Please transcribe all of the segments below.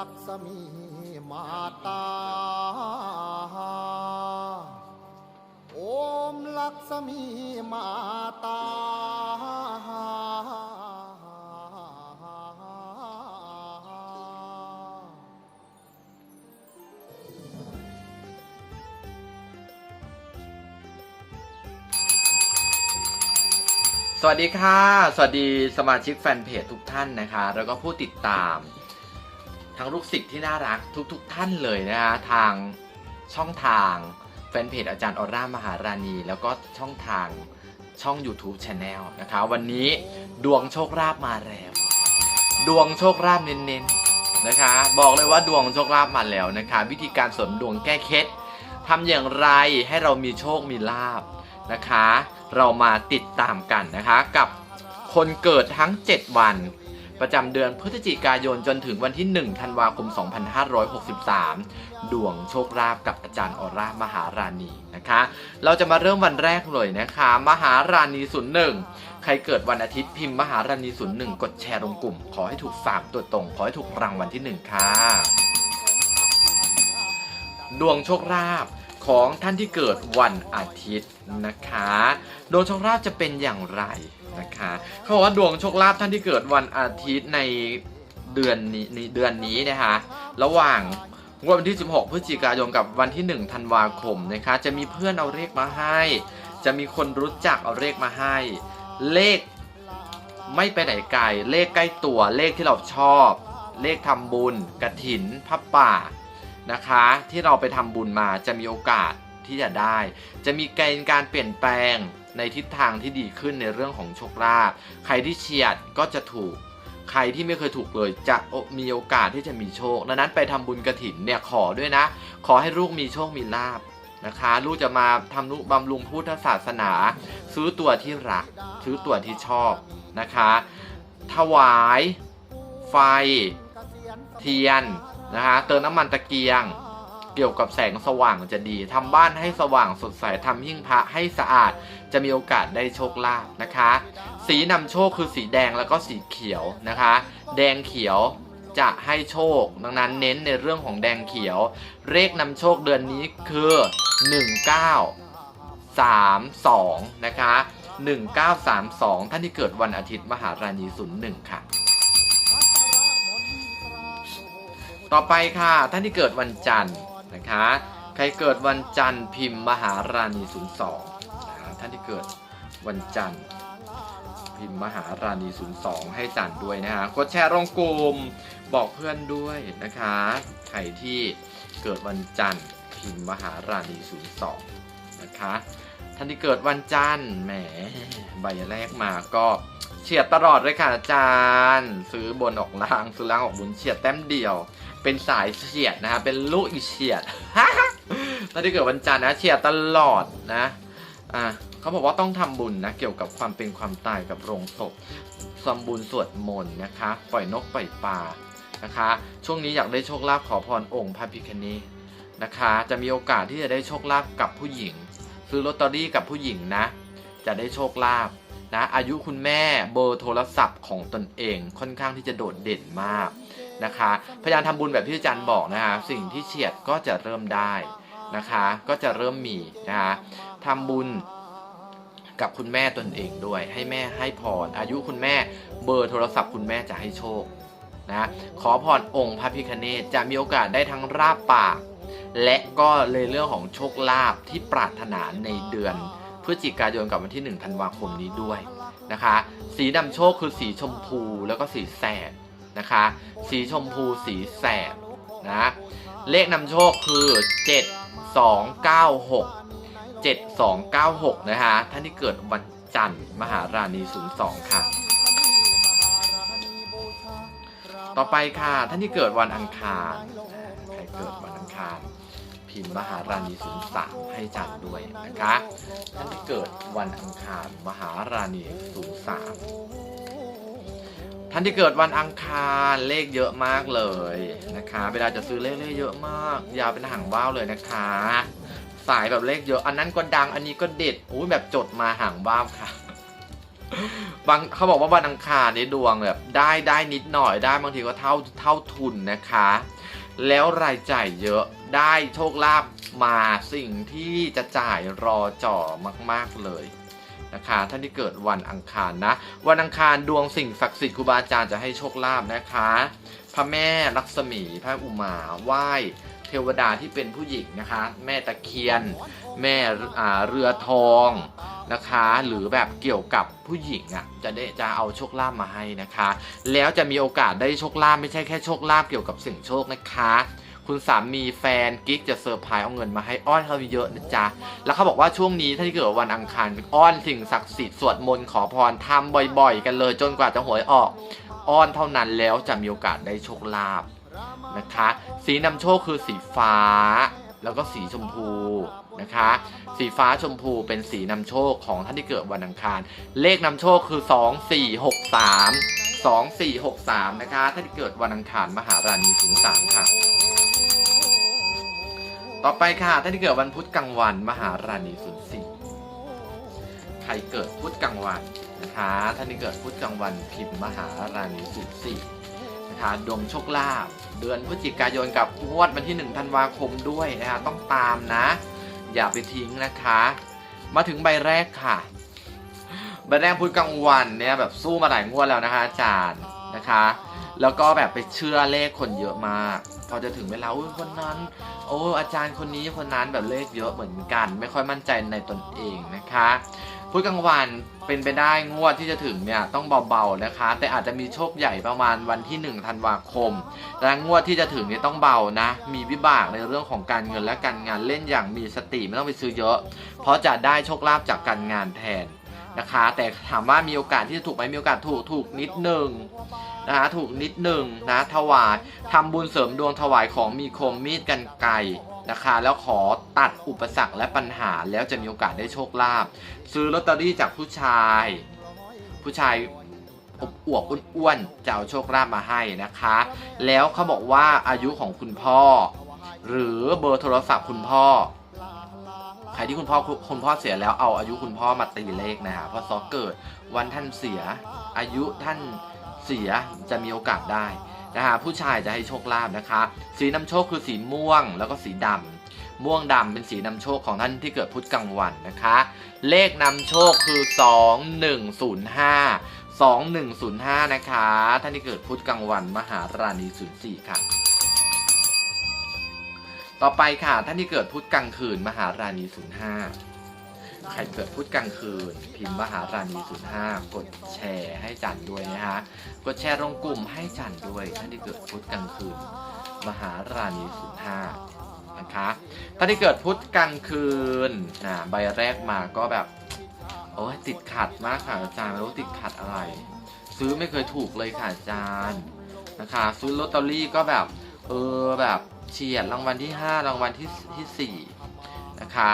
ลักษมีมาตา โอมลักษมีมาตา สวัสดีค่ะ สวัสดีสมาชิกแฟนเพจทุกท่านนะคะ แล้วก็ผู้ติดตาม ทั้งลูกศิษย์ที่น่ารักทุกๆทท่านเลยนะคะทางช่องทางแฟนเพจอาจารย์ออร่ามหาราณี แล้วก็ช่องทางช่อง YouTube Channel นะคะ วันนี้ดวงโชคลาภมาแล้ว ดวงโชคลาภเน้นๆนะคะ บอกเลยว่าดวงโชคลาภมาแล้วนะคะ วิธีการเสริมดวงแก้เคล็ดทำอย่างไรให้เรามีโชคมีลาภนะคะ เรามาติดตามกันนะคะ กับคนเกิดทั้ง 7 วัน ประจำเดือนพฤศจิกายนจนถึงวันที่ 1 ธันวาคม 2563 ดวงโชคลาภกับอาจารย์ออร่ามหาราณีนะคะ เราจะมาเริ่มวันแรกเลยนะคะ มหาราณีศูนย์หนึ่งใครเกิดวันอาทิตย์พิมพ์มหาราณีศูนย์หนึ่งกดแชร์ลงกลุ่ม ขอให้ถูก3ตัวตรง ขอให้ถูกรางวัลที่ 1 ค่ะ ดวงโชคลาภของท่านที่เกิดวันอาทิตย์นะคะ ดวงโชคลาภจะเป็นอย่างไร นะคะเขาบอกว่าดวงโชคลาภท่านที่เกิดวันอาทิตย์ในเดือนนี้นเดือนนี้นะคะระหว่างวันที่ 16 พฤศจิกายนกับวันที่ 1 ธันวาคมนะคะจะมีเพื่อนเอาเลขมาให้ จะมีคนรู้จักเอาเลขมาให้ เลขไม่ไปไหนไกล เลขใกล้ตัวเลขที่เราชอบ เลขทำบุญกระถินพับป่านะคะ ที่เราไปทำบุญมาจะมีโอกาส ที่จะได้ จะมีเกณฑ์การเปลี่ยนแปลงในทิศทางที่ดีขึ้นในเรื่องของโชคลาภใครที่เฉียดก็จะถูก ใครที่ไม่เคยถูกเลยจะมีโอกาสที่จะมีโชคดังนั้นไปทำบุญกระถินเนี่ยขอด้วยนะ ขอให้ลูกมีโชคมีลาบนะคะ ลูกจะมาทำนุบำรุงพุทธศาสนา ซื้อตัวที่รัก ซื้อตัวที่ชอบนะคะ ถวาย ไฟ เทียนนะคะเติมน้ำมันตะเกียง เกี่ยวกับแสงสว่างจะดีทำบ้านให้สว่างสดใสทำหิ้งพระให้สะอาด จะมีโอกาสได้โชคลาภนะคะ สีนำโชคคือสีแดงแล้วก็สีเขียวนะคะ แดงเขียวจะให้โชค ดังนั้นเน้นในเรื่องของแดงเขียว เลขนำโชคเดือนนี้คือ 1932 นะคะ 1932 ท่านที่เกิดวันอาทิตย์มหาราณี01 ค่ะต่อไปค่ะ ท่านที่เกิดวันจันทร์ นะคะ ใครเกิดวันจันทร์พิมพ์มหาราณี 02นะท่านที่เกิดวันจันทร์พิมพ์มหาราณี 02 ให้จันทร์ด้วยนะฮะกดแชร์ลงกลุ่มบอกเพื่อนด้วยนะคะ ใครที่เกิดวันจันทร์พิมพ์มหาราณี 02 นะคะ ท่านที่เกิดวันจันทร์แหมใบแรกมาก็เฉียดตลอดเลยค่ะอาจารย์ ซื้อบนออกล่างซื้อล่างออกบุญเฉียดแต้มเดียว เป็นสายเฉียดนะฮะเป็นลูกอีเฉียดตอนที่เกิดวันจันทร์นะเฉียดตลอดนะอะเขาบอกว่าต้องทำบุญนะเกี่ยวกับความเป็นความตายกับโรงศพทำบุญสวดมนต์นะคะ ปล่อยนกปล่อยปลานะคะ ช่วงนี้อยากได้โชคลาภขอพรองค์พระพิคเนศนะคะ จะมีโอกาสที่จะได้โชคลาภกับผู้หญิง ซื้อลอตเตอรี่กับผู้หญิงนะ จะได้โชคลาภนะอายุคุณแม่เบอร์โทรศัพท์ของตนเองค่อนข้างที่จะโดดเด่นมาก นะคะพยายามทำบุญแบบที่อาจารย์บอกนะคะสิ่งที่เฉียดก็จะเริ่มได้นะคะ ก็จะเริ่มมีนะคะทำบุญกับคุณแม่ตนเองด้วย ให้แม่ให้พรอายุคุณแม่เบอร์โทรศัพท์คุณแม่จะให้โชคนะขอพรองค์พระพิคเนตจะมีโอกาสได้ทั้งราบปาก และก็เลยเรื่องของโชคลาภที่ปรารถนาในเดือนพฤศจิกายนกับวันที่1ธันวาคมนี้ด้วยนะคะ สีนำโชคคือสีชมพูแล้วก็สีแสด นะคะ สีชมพูสีแสบนะ เลขนำโชคคือ 7296 7296 นะคะ ท่านที่เกิดวันจันทร์มหาราณี 02 ค่ะ ต่อไปค่ะ ท่านที่เกิดวันอังคาร ใครเกิดวันอังคาร พิมพ์มหาราณี 03 ให้จันทร์ด้วยนะคะ ท่านที่เกิดวันอังคาร มหาราณี 03 ท่านที่เกิดวันอังคารเลขเยอะมากเลยนะคะ เวลาจะซื้อเลขเลขเยอะมาก ยาวเป็นหางว่าวเลยนะคะ สายแบบเลขเยอะอันนั้นก็ดังอันนี้ก็เด็ดอุ้ยแบบจดมาหางว่าวค่ะบางเขาบอกว่าวันอังคารนี่ดวงแบบได้ได้นิดหน่อยได้บางทีก็เท่าเท่าทุนนะคะ แล้วรายจ่ายเยอะได้โชคลาภมาสิ่งที่จะจ่ายรอจ่อมาก ๆเลย นะคะท่านที่เกิดวันอังคารนะ วันอังคารดวงสิ่งศักดิ์สิทธิ์ครูบาอาจารย์จะให้โชคลาภนะคะ พระแม่ลักษมีพระอุมาไหว้เทวดาที่เป็นผู้หญิงนะคะ แม่ตะเคียน แม่เรือทองนะคะ หรือแบบเกี่ยวกับผู้หญิงอะจะได้จะเอาโชคลาภมาให้นะคะ แล้วจะมีโอกาสได้โชคลาภไม่ใช่แค่โชคลาภเกี่ยวกับสิ่งโชคนะคะ คุณสามีแฟนกิ๊กจะเซอร์ไพรส์เอาเงินมาให้อ้อนเขาเยอะนะจ๊ะ แล้วเขาบอกว่าช่วงนี้ถ้าที่เกิดวันอังคารอ้อนสิ่งศักดิ์สิทธิ์สวดมนต์ขอพรทำบ่อย ๆ กันเลยจนกว่าจะหวยออก อ้อนเท่านั้นแล้วจะมีโอกาสได้โชคลาภนะคะ สีนำโชคคือสีฟ้า แล้วก็สีชมพูนะคะ สีฟ้าชมพูเป็นสีนำโชคของท่านที่เกิดวันอังคาร เลขนำโชคคือ 2 4 6 3 2 4 6 3 นะคะ ท่านที่เกิดวันอังคารมหาราณีถึง3ค่ะ ต่อไปค่ะท่านที่เกิดวันพุธกลางวัน มหาราณีศูนย์สี่ใครเกิดพุธกลางวันนะคะท่านที่เกิดพุธกลางวันพิมพ์มหาราณีศูนย์สี่นะคะดวงโชคลาภเดือนพฤศจิกายนกับงวดวันที่ 1 ธันวาคมด้วยนะคะต้องตามนะ อย่าไปทิ้งนะคะ มาถึงใบแรกค่ะ ใบแรกพุธกลางวันเนี่ยแบบสู้มาหลายงวดแล้วนะคะอาจารย์นะคะ แล้วก็แบบไปเชื่อเลขคนเยอะมาก พอจะถึงเวลาอุ้ยคนนั้น โอ้อาจารย์คนนี้คนนั้นแบบเลขเยอะเหมือนกัน ไม่ค่อยมั่นใจในตนเองนะคะพุธกลางวันเป็นไปได้งวดที่จะถึงเนี่ยต้องเบาๆนะคะ แต่อาจจะมีโชคใหญ่ประมาณวันที่ 1 ธันวาคม และงวดที่จะถึงเนี่ยต้องเบานะ มีวิบากในเรื่องของการเงินและการงานเล่นอย่างมีสติไม่ต้องไปซื้อเยอะ เพราะจะได้โชคลาภจากการงานแทน นะคะ แต่ถามว่ามีโอกาสที่จะถูกไหมมีโอกาสถูกถูกนิดหนึ่งนะคะถูกนิดหนึ่งนะถวายทำบุญเสริมดวงถวายของมีคมมีดกันไกรนะคะ แล้วขอตัดอุปสรรคและปัญหาแล้วจะมีโอกาสได้โชคลาภซื้อลอตเตอรี่จากผู้ชาย ผู้ชายอบอวบอ้วนๆจะเอาโชคลาภมาให้นะคะ แล้วเขาบอกว่าอายุของคุณพ่อ หรือเบอร์โทรศัพท์คุณพ่อ รที่คุณพ่อคุณพ่อเสียแล้วเอาอายุคุณพ่อมาตีเลขนะฮะเพราะซอเกิดวันท่านเสีย อายุท่านเสียจะมีโอกาสได้นะฮะผู้ชายจะให้โชคลาภนะคะ สีนำโชคคือสีม่วงแล้วก็สีดำม่วงดำเป็นสีนำโชคของท่านที่เกิดพุธกลางวันนะคะ เลขนำโชคคือ 2105 2105 นะคะ ท่านที่เกิดพุธกลางวันมหาราณี04ค่ะ ต่อไปค่ะ ท่านที่เกิดพุธกลางคืน มหาราณี05ใครเกิดพุธกลางคืน พิมพ์มหาราณี05กดแชร์ให้จันด้วยนะฮะกดแชร์ลงกลุ่มให้จันด้วย ท่านที่เกิดพุธกลางคืน มหาราณี05นะคะท่านที่เกิดพุธกลางคืนนะใบแรกมาก็แบบโอ้ยติดขัดมากค่ะอาจารย์ไม่รู้ติดขัดอะไร ซื้อไม่เคยถูกเลยค่ะอาจารย์นะคะ ซื้อลอตเตอรี่ก็แบบ เออแบบ เฉียดรางวัลที่ 5 รางวัลที่ที่4นะคะ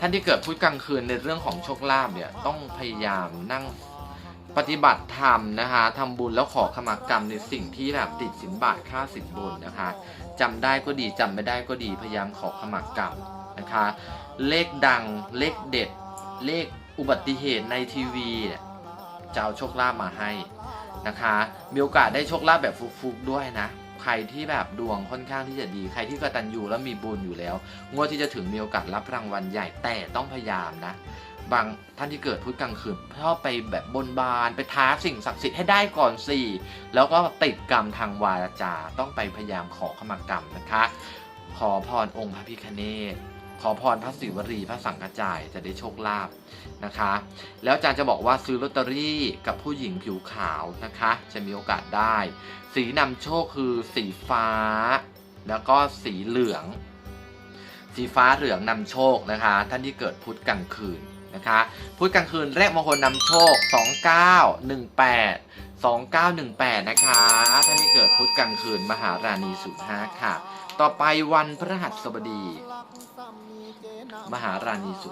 ท่านที่เกิดพุธกลางคืนในเรื่องของโชคลาภเนี่ยต้องพยายามนั่งปฏิบัติธรรมนะคะทำบุญแล้วขอขมากรรมในสิ่งที่แบบติดสินบาทค่าสินบนนะคะจำได้ก็ดีจำไม่ได้ก็ดีพยายามขอขมากรรมนะคะ เลขดังเลขเด็ด เลขอุบัติเหตุในทีวีเนี่ยจะเอาโชคลาภมาให้นะคะ มีโอกาสได้โชคลาภแบบฟุกๆด้วยนะ ใครที่แบบดวงค่อนข้างที่จะดี ใครที่กตัญญูแล้วมีบุญอยู่แล้ว งวดที่จะถึงมีโอกาสรับรางวัลใหญ่แต่ต้องพยายามนะ บางท่านที่เกิดพุธกลางคืนชอบไปแบบบนบานไปท้าสิ่งศักดิ์สิทธิ์ให้ได้ก่อนสิแล้วก็ติดกรรมทางวาจาต้องไปพยายามขอขมากรรมนะคะ ขอพรองค์พระพิคเนต ขอพรพระศิวรีพระสังฆจายจะได้โชคลาภนะคะ แล้วอาจารย์จะบอกว่าซื้อลอตเตอรี่กับผู้หญิงผิวขาวนะคะ จะมีโอกาสได้ สีนำโชคคือสีฟ้า แล้วก็สีเหลือง สีฟ้าเหลืองนำโชคนะคะ ท่านที่เกิดพุธกลางคืนนะคะพุธกลางคืนเลขมงคลนำโชค 2918 2918 นะคะท่านที่เกิดพุธกลางคืนมหาราณี05ค่ะ ต่อไปวันพฤหัสบดี มหาราณี06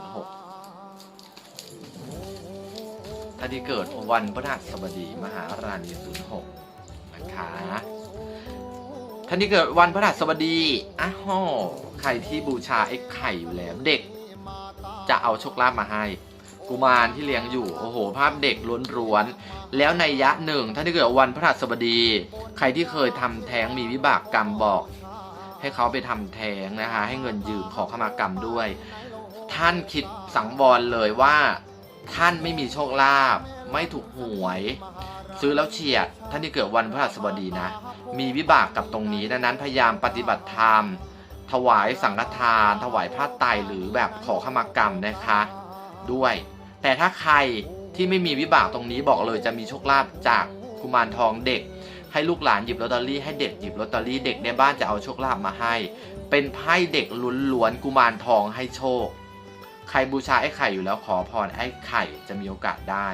ท่านที่เกิดวันพฤหัสบดีมหาราณี06นย์หกนะคะท่านที่เกิดวันพฤหัสบดีอ้าวใครที่บูชาไอ้ไข่อยู่แล้วเด็ก จะเอาโชคลาภมาให้กุมารที่เลี้ยงอยู่โอ้โห ภาพเด็กล้วนๆแล้วในยะหนึ่งท่านที่เกิดวันพฤหัสบดี ใครที่เคยทำแท้งมีวิบากกรรมบอก ให้เขาไปทำแท้งนะคะให้เงินยืมขอขมากรรมด้วย ท่านคิดสังวรเลยว่า ท่านไม่มีโชคลาภไม่ถูกหวย ซื้อแล้วเฉียด ท่านที่เกิดวันพฤหัสบดีนะ มีวิบากกับตรงนี้ดังนั้นพยายามปฏิบัติธรรม ถวายสังฆทาน ถวายผ้าไตรหรือแบบขอขมากรรมนะคะ ด้วย แต่ถ้าใครที่ไม่มีวิบากตรงนี้บอกเลยจะมีโชคลาภจากกุมารทองเด็ก ให้ลูกหลานหยิบลอตเตอรี่ให้เด็กหยิบลอตเตอรี่เด็กในบ้านจะเอาโชคลาภมาให้ เป็นไพ่เด็กลุ้นล้วนกุมารทองให้โชค ใครบูชาไอ้ไข่อยู่แล้วขอพรไอ้ไข่จะมีโอกาสได้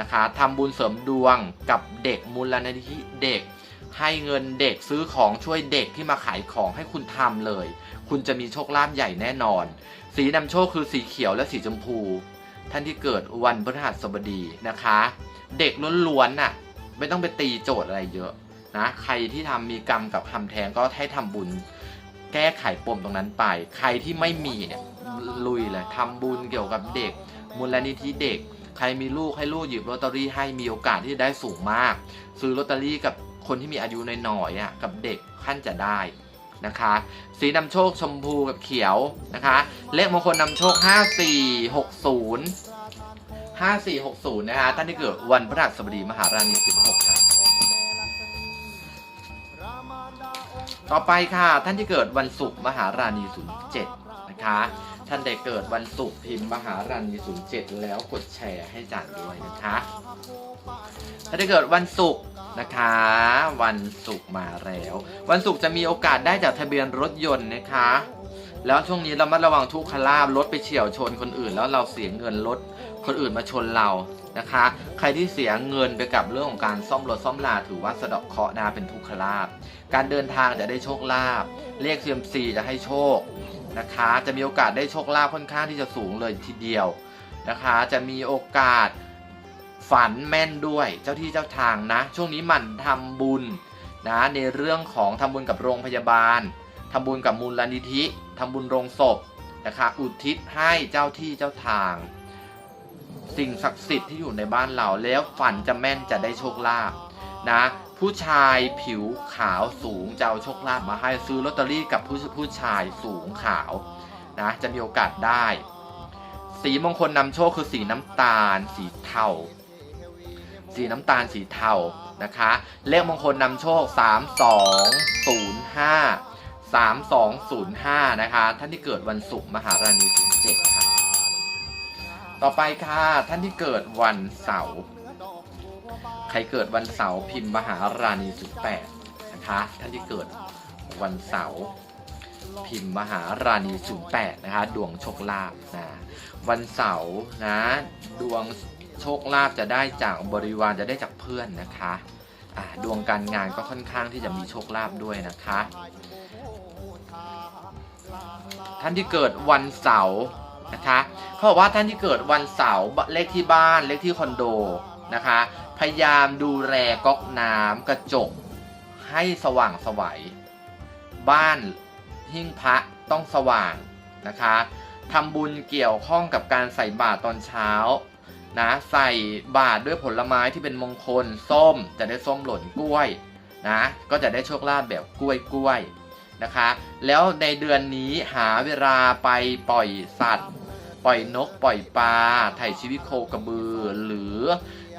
นะคะทำบุญเสริมดวงกับเด็กมูลนิธิเด็ก ให้เงินเด็กซื้อของช่วยเด็กที่มาขายของให้คุณทำเลย คุณจะมีโชคลาภใหญ่แน่นอน สีนำโชคคือสีเขียวและสีชมพู ท่านที่เกิดวันพฤหัสบดีนะคะ เด็กล้วนๆน่ะ ไม่ต้องไปตีโจทย์อะไรเยอะนะใครที่ทำมีกรรมกับทำแท้งก็ให้ทำบุญ แก้ไขปมตรงนั้นไป ใครที่ไม่มีเนี่ยลุยเลยทำบุญเกี่ยวกับเด็ก มูลนิธิเด็ก ใครมีลูกให้ลูกหยิบลอตเตอรี่ให้มีโอกาสที่จะได้สูงมาก ซื้อลอตเตอรี่กับคนที่มีอายุน้อยๆอะกับเด็กขั้นจะได้นะคะ สีนำโชคชมพูกับเขียวนะคะ เลขมงคลนำโชค 5460 5460 นะคะท่านที่เกิดวันพฤหัสบดีมหาราณี16ครับต่อไปค่ะ ท่านที่เกิดวันศุกร์มหาราณี07 นะคะ ท่านใดเกิดวันศุกร์พิมพ์มหาราณี07 แล้วกดแชร์ให้จันด้วยนะคะ ท่านที่เกิดวันศุกร์นะคะ วันศุกร์มาแล้ว วันศุกร์จะมีโอกาสได้จากทะเบียนรถยนต์นะคะแล้วช่วงนี้เรามาระวังทุกขลาบรถไปเฉี่ยวชนคนอื่น แล้วเราเสียเงินรถ คนอื่นมาชนเรานะคะ ใครที่เสียเงินไปกับเรื่องของการซ่อมรถซ่อมลาถือว่าสะเดาะเคราะห์นะเป็นทุกขลาบการเดินทางจะได้โชคลาภเลขเซียมซีจะให้โชคนะคะ จะมีโอกาสได้โชคลาภค่อนข้างที่จะสูงเลยทีเดียวนะคะ จะมีโอกาสฝันแม่นด้วยเจ้าที่เจ้าทางนะ ช่วงนี้หมั่นทำบุญนะในเรื่องของทำบุญกับโรงพยาบาลทำบุญกับมูลนิธิทำบุญโรงศพนะคะ อุทิศให้เจ้าที่เจ้าทาง สิ่งศักดิ์สิทธิ์ที่อยู่ในบ้านเราแล้วฝันจะแม่นจะได้โชคลาภนะ ผู้ชายผิวขาวสูงจะเอาโชคลาภมาให้ซื้อลอตเตอรี่กับผู้ผู้ชายสูงขาวนะจะมีโอกาสได้ สีมงคลนำโชคคือสีน้ำตาล สีเทาสีน้ำตาลสีเทานะคะ เลขมงคลนำโชค 3205 3205 นะคะ ท่านที่เกิดวันศุกร์มหาราณี07ค่ะ ต่อไปค่ะท่านที่เกิดวันเสาร์ใครเกิดวันเสาร์พิมพ์มหาราณี08นะคะท่านที่เกิดวันเสาร์พิมพ์มหาราณี08นะคะดวงโชคลาภนะวันเสาร์นะดวงโชคลาภจะได้จากบริวารจะได้จากเพื่อนนะคะอ่าดวงการงานก็ค่อนข้างที่จะมีโชคลาภด้วยนะคะ ท่านที่เกิดวันเสาร์ นะคะเขาบอกว่าท่านที่เกิดวันเสาร์เลขที่บ้านเลขที่คอนโดนะคะ พยายามดูแลก๊อกน้ำกระจก ให้สว่างสวัย บ้านหิ้งพระต้องสว่างนะคะทำบุญเกี่ยวข้องกับการใส่บาตรตอนเช้านะใส่บาตรด้วยผลไม้ที่เป็นมงคล ส้มจะได้ส้มหล่นกล้วยนะก็จะได้โชคลาภแบบกล้วยกล้วยๆนะคะ แล้วในเดือนนี้หาเวลาไปปล่อยสัตว์ ปล่อยนกปล่อยปลาไถ่ชีวิตโคกระบือ หรือ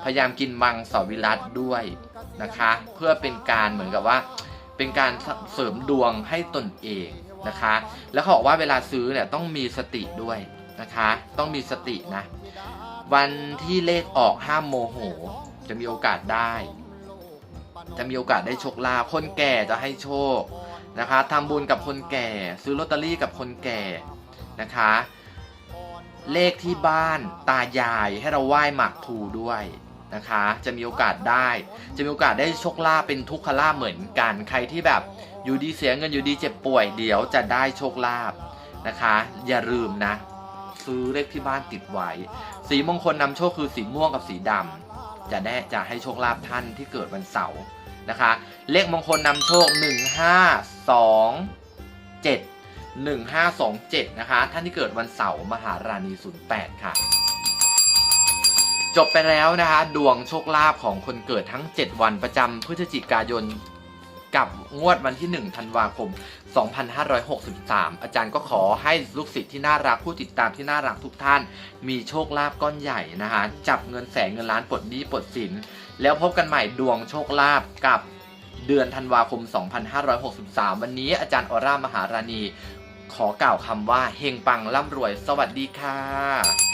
พยายามกินมังสวิรัตด้วยนะคะ เพื่อเป็นการเหมือนกับว่า เป็นการเสริมดวงให้ตนเองนะคะ แล้วเขาบอกว่าเวลาซื้อเนี่ยต้องมีสติด้วยนะคะ ต้องมีสตินะ วันที่เลขออกห้ามโมโห จะมีโอกาสได้ จะมีโอกาสได้โชคลาภคนแก่จะให้โชคนะคะทำบุญกับคนแก่ ซื้อลอตเตอรี่กับคนแก่นะคะ เลขที่บ้านตายายให้เราไหว้หมากพลูด้วยนะคะ จะมีโอกาสได้ จะมีโอกาสได้โชคลาภเป็นทุกขลาภเหมือนกัน ใครที่แบบอยู่ดีเสียเงินอยู่ดีเจ็บป่วยเดี๋ยวจะได้โชคลาภนะคะ อย่าลืมนะ ซื้อเลขที่บ้านติดไว้ สีมงคลนำโชคคือสีม่วงกับสีดำจะได้จะให้โชคลาภท่านที่เกิดวันเสาร์นะคะ เลขมงคลนำโชค 1527 1527 นะคะ ท่านที่เกิดวันเสาร์มหาราณี 08 ค่ะ จบไปแล้วนะคะ ดวงโชคลาภของคนเกิดทั้ง 7 วันประจำพฤศจิกายนกับงวดวันที่ 1 ธันวาคม 2563 อาจารย์ก็ขอให้ลูกศิษย์ที่น่ารักผู้ติดตามที่น่ารักทุกท่าน มีโชคลาภก้อนใหญ่นะคะ จับเงินแสนเงินล้านปลดหนี้ปลดสิน แล้วพบกันใหม่ดวงโชคลาภกับเดือนธันวาคม 2563 วันนี้อาจารย์ออร่ามหาราณี ขอกล่าวคำว่าเฮงปังร่ำรวย สวัสดีค่ะ